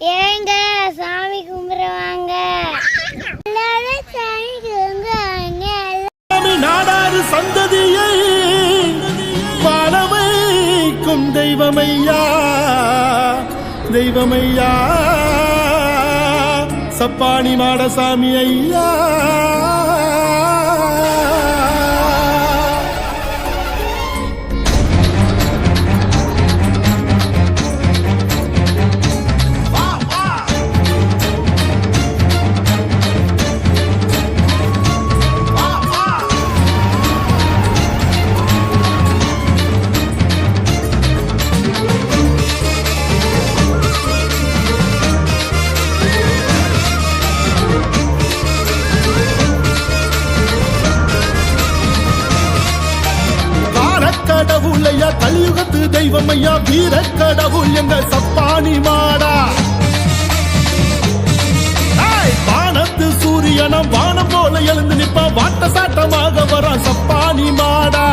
ஏங்க சாமி கும்பிடுவாங்க. எல்லாரும் சாமி கும்பிடுவாங்க. நாடாறு சந்ததியை வாழ வைக்கும் தெய்வமையா தெய்வமையா. சப்பாணி மாடசாமி ஐயா. காலக்கடவுள் கலியுகத்து தெய்வம் ஐயா வீர கடவுள் எங்க சப்பானி மாடா? வானத்து சூரியனம் வானம் போல எழுந்து நிப்பான் வாட்ட சாட்டமாக வரான் சப்பானி மாடா?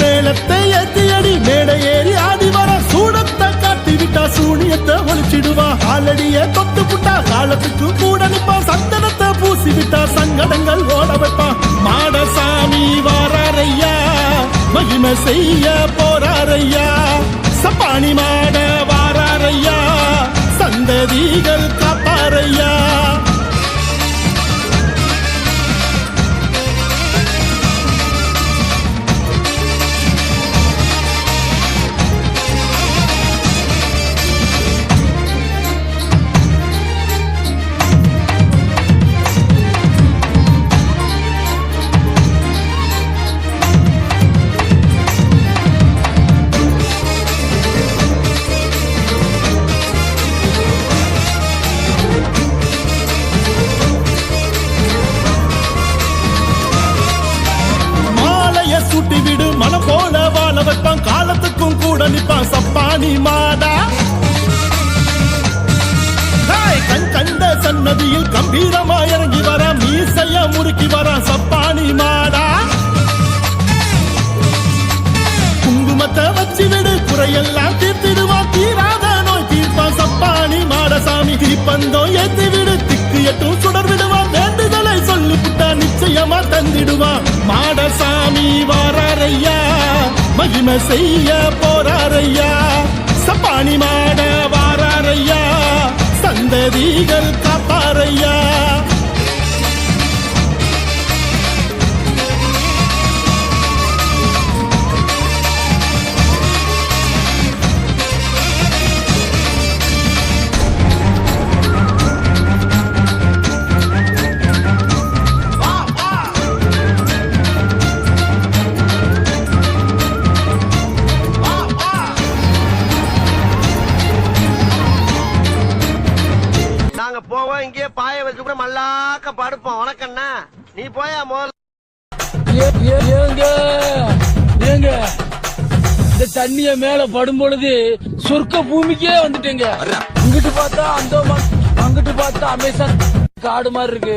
மேலத்தை ஏத்தி அடி மேடை ஏறி ஆடி வர. சூடத்தை காட்டி விட்டா சூனியத்தை ஒழிச்சிடுவா. காலடிய தொட்டு புட்டா காலத்துக்கு கூட நிப்பா. சந்தனத்தை பூசி விட்டா சங்கடங்கள் ஓட வைப்பா. மாடசாமி வாராரையா என்ன செய்ய போறாரையா சப்பாணி மாட வாராரையா சந்ததிகள் காப்பாரையா கூட நிப்பான் சப்பானி மாடா கண் கண்ட சன்னதியில் கம்பீரமா இறங்கி வர மீசைய முறுக்கி வர சப்பானி மாடா குங்குமத்தை வச்சு விடு குறையெல்லாம் தீர்த்திடுவா தீராத நோய் தீர்ப்பா சப்பானி மாடசாமி தீப்பந்தம் நன்மை செய்ய போறாரையா சப்பாணி மாட வாராரையா சந்ததிகள் காப்பாரையா போவோம் இங்கேயே பாய வச்சு கூட மல்லாக்க படுப்போம். உனக்கண்ணா நீ போயா முதல்ல ஏ- ஏ- ஏங்க ஏங்க. இந்த தண்ணிய மேல படும் பொழுது சொர்க்க பூமிக்கே வந்துட்டேங்க. இங்கிட்டு பார்த்தா அந்த அங்கிட்டு பார்த்தா அமேசான் காடு மாதிரி இருக்கு.